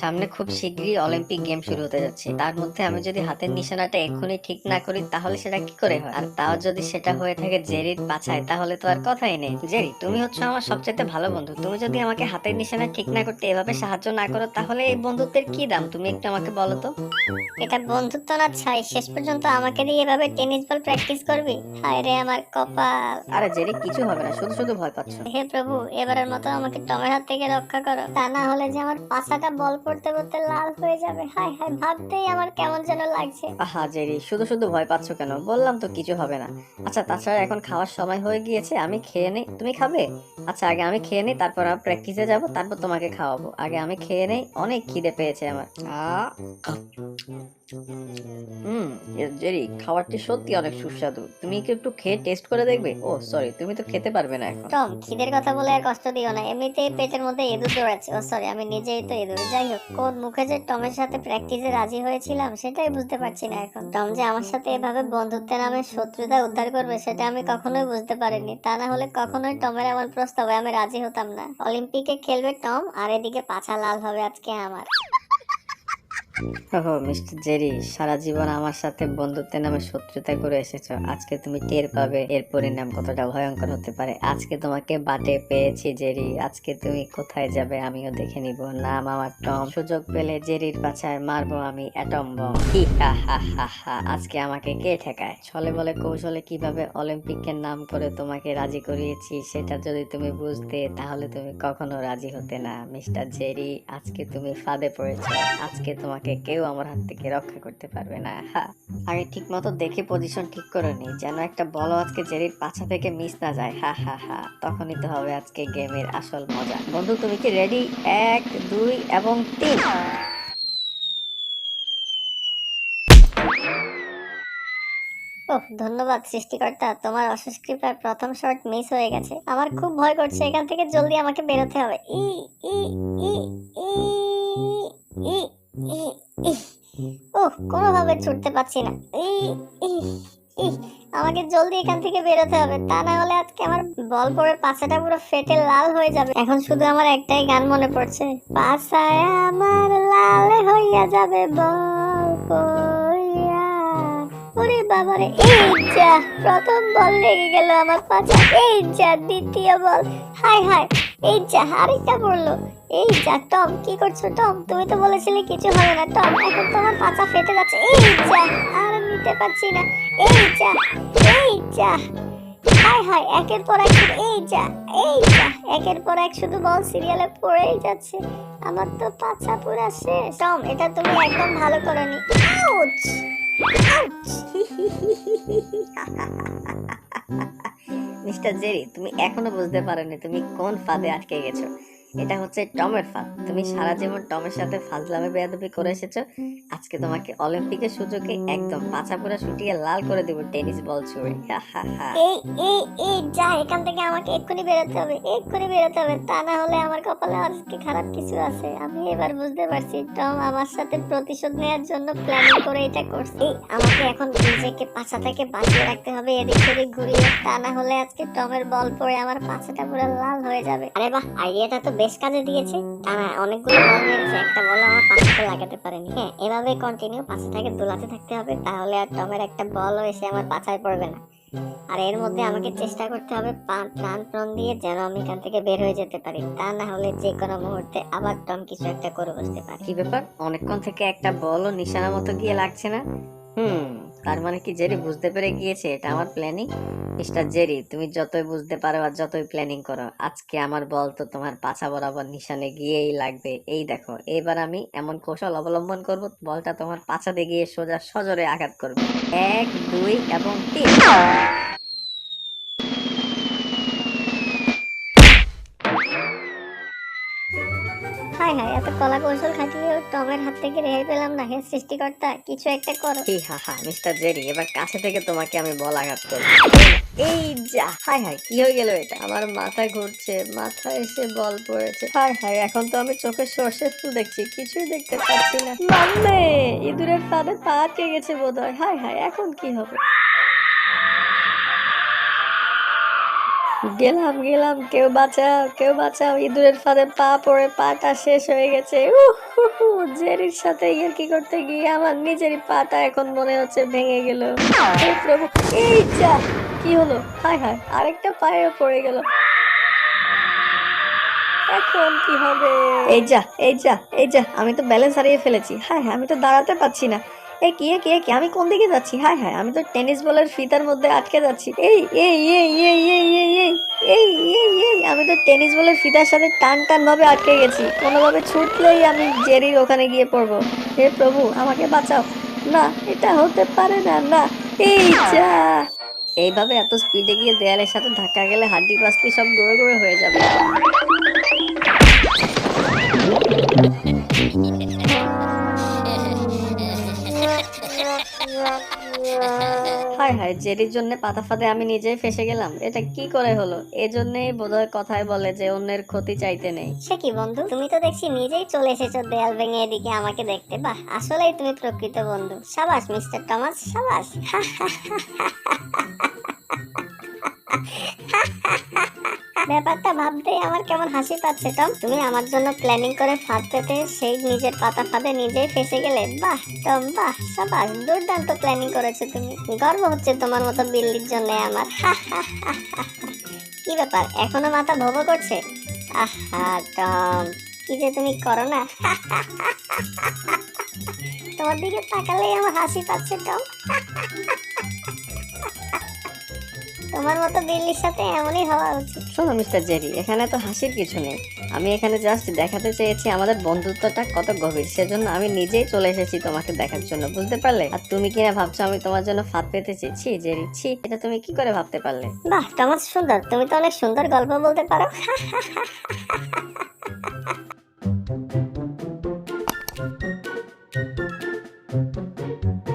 সামনে খুব শীঘ্রই অলিম্পিক গেম শুরু হতে যাচ্ছে। তার মধ্যে আমি যদি হাতের নিশানাটা এক্ষুনি ঠিক না করি তাহলে সেটা কি করে হয়? আর তাও যদি সেটা হয়ে থাকে জেরির পাছায় তাহলে তো আর কথাই নেই। জেরি তুমি হচ্ছে আমার সবচেয়ে ভালো বন্ধু। তুমি যদি আমাকে হাতের নিশানা ঠিক না করতে এভাবে সাহায্য না করো তাহলে এই বন্ধুত্বের কি দাম? তুমি একটু আমাকে বলো তো। এটা বন্ধুত্ব না ছাই। শেষ পর্যন্ত আমাকে দিয়ে এভাবে টেনিস বল প্র্যাকটিস করবি? হায় রে আমার কপাল। আরে জেরি কিছু হবে না শুধু শুধু ভয় পাচ্ছ। হে প্রভু এবারের মতো আমাকে টমের হাত থেকে রক্ষা করো। তা না হলে যে আমার পাছাটা বল পড়তে পড়তে লাল হয়ে যাবে। হায় হায়, ভাবতেই আমার কেমন যেন লাগছে। আহা, জেরি, শুধু শুধু ভয় পাচ্ছ কেন? বললাম তো কিছু হবে না। আচ্ছা তাছাড়া এখন খাওয়ার সময় হয়ে গিয়েছে, আমি খেয়ে নেই। তুমি খাবে? আচ্ছা আগে আমি খেয়ে নেই, তারপর আমি প্র্যাকটিসে যাব, তারপর তোমাকে খাওয়াবো। আগে আমি খেয়ে নেই, অনেক খিদে পেয়েছে আমার। আহ হুম জেরি, খাবারটি সত্যি অনেক সুস্বাদু। তুমি কি একটু খেয়ে টেস্ট করে দেখবে? ও সরি তুমি তো খেতে পারবে না এখন। টম, খিদের কথা বলে আর কষ্ট দিও না। এমনিতেই পেটের মধ্যে ইঁদুর দৌড়াচ্ছে ও সরি আমি নিজেই তো ইঁদুর যাই হোক, কোন মুখে যে টমের সাথে প্র্যাকটিসে রাজি হয়েছিলাম, সেটাই বুঝতে পারছি না এখন। টম যে আমার সাথে এভাবে বন্ধুত্বের নামে শত্রুতা উদ্ধার করবে, সেটা আমি কখনোই বুঝতে পারিনি। তা না হলে কখনোই টমের এমন প্রস্তাবে আমি রাজি হতাম না। অলিম্পিকে খেলবে টম, আর এদিকে পাছা লাল হবে আজকে আমার। ওহো মিস্টার জেরি সারা জীবন আমার সাথে বন্ধুত্বের নামে শত্রুতা করে এসেছ। আজকে তুমি টের পাবে এর পরিণাম কতটা ভয়ঙ্কর হতে পারে। আজকে তোমাকে বাটে পেয়েছি জেরি। আজকে তুমি কোথায় যাবে আমিও দেখে নিব। নাম আমার টম। সুযোগ পেলে জেরির পাছায় মারবো আমি অ্যাটম বম। হা হা হা হা আজকে আমাকে কে ঠেকায়? ছলে বলে কৌশলে কীভাবে অলিম্পিকের নাম করে তোমাকে রাজি করিয়েছি সেটা যদি তুমি বুঝতে তাহলে তুমি কখনো রাজি হতে না মিস্টার জেরি। আজকে তুমি ফাঁদে পড়েছো। আজকে তোমাকে কেউ আমার হাত থেকে রক্ষা করতে পারবে না আগে ঠিক মতো দেখে পজিশন ঠিক করে নি যেন একটা বল আজকে জেরির পাছা থেকে মিস না যায় হা হা হা তখনই তো হবে আজকে গেমের আসল মজা বন্ধু তুমি কি রেডি এক দুই এবং তিন ধন্যবাদ সৃষ্টিকর্তা তোমার অশেষ প্রথম শট মিস হয়ে গেছে আমার খুব ভয় করছে এখান থেকে জলদি আমাকে বেরোতে হবে ই ই ই ই ই ওহ কোনোভাবে ছুটতে পারছি না। আমাকে জলদি এখান থেকে বেরোতে হবে। তা না হলে আজকে আমার বল পড়ে পাছাটা পুরো ফেটে লাল হয়ে যাবে। এখন শুধু আমার একটাই গান মনে পড়ছে। পাছায় আমার লাল হইয়া যাবে বল ওরে বাবারে, এই যা, প্রথম বল লেগে গেল আমার পাছা এই যা, দ্বিতীয় বল। হাই হাই এই যা, আরেকটা পড়ল। এই যা, টম, কি করছ? টম, তুমি তো বলেছিলে কিছু হবে না। টম, এখন তোমার পাছা ফেটে যাচ্ছে। এই যা, আর নিতে পারছি না। এই যা এই যা। হাই হাই একের পর এক এই যা এই যা, একের পর এক শুধু বল সিরিয়ালে পড়েই যাচ্ছে। আমার তো পাছা পুরা শেষ। টম, এটা তুমি একদম ভালো করনি। আউচ! মিস্টার জেরি তুমি এখনও বুঝতে পারোনি তুমি কোন ফাঁদে আটকে গেছো। এটা হচ্ছে টমের ফাঁদ। তুমি সারা জীবন টমের সাথে ফাজলামে বেয়াদবি করে এসেছ। আজকে তোমাকে অলিম্পিকের সুযোগে একদম পাছা পুরা শুটিয়ে লাল করে দেবো টেনিস বল ছুঁড়ে। এই এই এই, যা, এখান থেকে আমাকে এক্ষুনি বেরোতে হবে, এক্ষুনি বেরোতে হবে। তা না হলে আমার কপালে আজকে খারাপ কিছু আছে। আমি এবার বুঝতে পারছি টম আমার সাথে প্রতিশোধ নেওয়ার জন্য প্ল্যানিং করে এটা করছে। আমাকে এখন নিজেকে পাছা থেকে বাঁচিয়ে রাখতে হবে এদিক সেদিক ঘুরিয়ে। তা না হলে আজকে টমের বল পড়ে আমার পাছাটা পুরো লাল হয়ে যাবে। আরে বাহ আইডিয়াটা তো বেশ কাজে দিয়েছে। না অনেকগুলো বল মেরেছে, একটা বল আমার পাছাতে লাগাতে পারেনি। হ্যাঁ এভাবে কন্টিনিউ পাছাটাকে দোলাতে থাকতে হবে, তাহলে আর টমের একটা বলও এসে আমার পাছায় পড়বে না। আর এর মধ্যে আমাকে চেষ্টা করতে হবে প্রাণ প্রাণ দিয়ে যেন আমি এখান থেকে বের হয়ে যেতে পারি। তা না হলে যে কোনো মুহূর্তে আবার টম কিছু একটা করে বসতে পারে। কি ব্যাপার? অনেকক্ষণ থেকে একটা বলও নিশানা মতো গিয়ে লাগছে না? হুম, তার মানে কি জেরি বুঝতে পেরে গিয়েছে? এটা আমার প্ল্যানিং মিস্টার জেরি তুমি যতই বুঝতে পারো আর যতই প্ল্যানিং করো আজকে আমার বল তো তোমার পাছা বরাবর নিশানে গিয়েই লাগবে। এই দেখো এবার আমি এমন কৌশল অবলম্বন করব বলটা তোমার পাছাতে গিয়ে সোজা সজরে আঘাত করবে। এক দুই এবং তিন। হাই হাই এত কলা কৌশল খাটিয়ে টমের হাত থেকে রেহাই পেলাম না হে সৃষ্টিকর্তা, কিছু একটা করো। হি হা হা, মিস্টার এবার কাছে থেকে তোমাকে আমি করব। এই যা হাই হাই কি হয়ে গেল এটা? আমার মাথা ঘুরছে, মাথা এসে বল পড়েছে। হাই হাই এখন তো আমি চোখে সর্ষে ফুল দেখছি, কিছুই দেখতে পাচ্ছি না। ইঁদুরের ফাঁদে পা গেছে বোধ হয় হাই এখন কি হবে? গেলাম গেলাম, কেউ বাঁচাও কেউ বাঁচাও, ইঁদুরের ফাঁদে পা পড়ে, পাটা শেষ হয়ে গেছে। জেরির সাথে ইয়ার কি করতে গিয়ে আমার নিজেরই পাটা এখন মনে হচ্ছে ভেঙে গেল। হে প্রভু, এই যা, কি হলো? হায় হায়, আরেকটা পায়েও পড়ে গেল। এখন কি হবে? এই যা এই যা এই যা, আমি তো ব্যালেন্স হারিয়ে ফেলেছি। হায়, আমি তো দাঁড়াতে পারছি না। এই কি এ, কি এ, কি আমি কোন দিকে যাচ্ছি হ্যাঁ হ্যাঁ আমি তো টেনিস বলের ফিতার মধ্যে আটকে যাচ্ছি এই এই এই এই এই এই এই এই এই এই আমি তো টেনিস বলের ফিতার সাথে টান টান ভাবে আটকে গেছি কোনোভাবে ছুটলেই আমি জেরির ওখানে গিয়ে পড়ব হে প্রভু আমাকে বাঁচাও না এটা হতে পারে না না এই যা এইভাবে এত স্পিডে গিয়ে দেয়ালের সাথে ধাক্কা গেলে হাড্ডি পাসলি সব গুঁড়ো গুঁড়ো হয়ে যাবে হায় হায়। জেরির জন্য পাতা ফাঁদে আমি নিজেই ফেসে গেলাম। এটা কি করে হলো? এজন্যই বোধহয় কথায় বলে যে অন্যের ক্ষতি চাইতে নেই। সে কি বন্ধু? তুমি তো দেখছি নিজেই চলে এসেছ দেয়াল ভেঙে এদিকে আমাকে দেখতে। বাহ, আসলেই তুমি প্রকৃত বন্ধু। সাবাস, মিস্টার টমাস, সাবাস। ব্যাপারটা ভাবতেই আমার কেমন হাসি পাচ্ছে, টম? তুমি আমার জন্য প্ল্যানিং করে ফাঁদ পেতে সেই নিজের পাতা ফাঁদে নিজেই ফেসে গেলে? বাহ, টম, বাহ, সাবাস, দুর্দান্ত প্ল্যানিং করেছ তুমি। গর্ব হচ্ছে তোমার মতো বিল্লির জন্য আমার। কি ব্যাপার, এখনও মাথা ভোগ করছে? আহা, টম, কি যে তুমি করো না। তোমার দিকে তাকালেই আমার হাসি পাচ্ছে, টম। তোমার মতো বিল্লির সাথে এমনই হওয়া উচিত। শোনো মিস্টার জেরি এখানে তো হাসির কিছু নেই। আমি এখানে জাস্ট দেখাতে চেয়েছি আমাদের বন্ধুত্বটা কত গভীর সেজন্য আমি নিজেই চলে এসেছি তোমাকে দেখার জন্য বুঝতে পারলে? আর তুমি কিনা ভাবছ আমি তোমার জন্য ফাঁদ পেতে চেয়েছি জেরি? ছি এটা তুমি কি করে ভাবতে পারলে? বাহ তোমার সুন্দর তুমি তো অনেক সুন্দর গল্প বলতে পারো।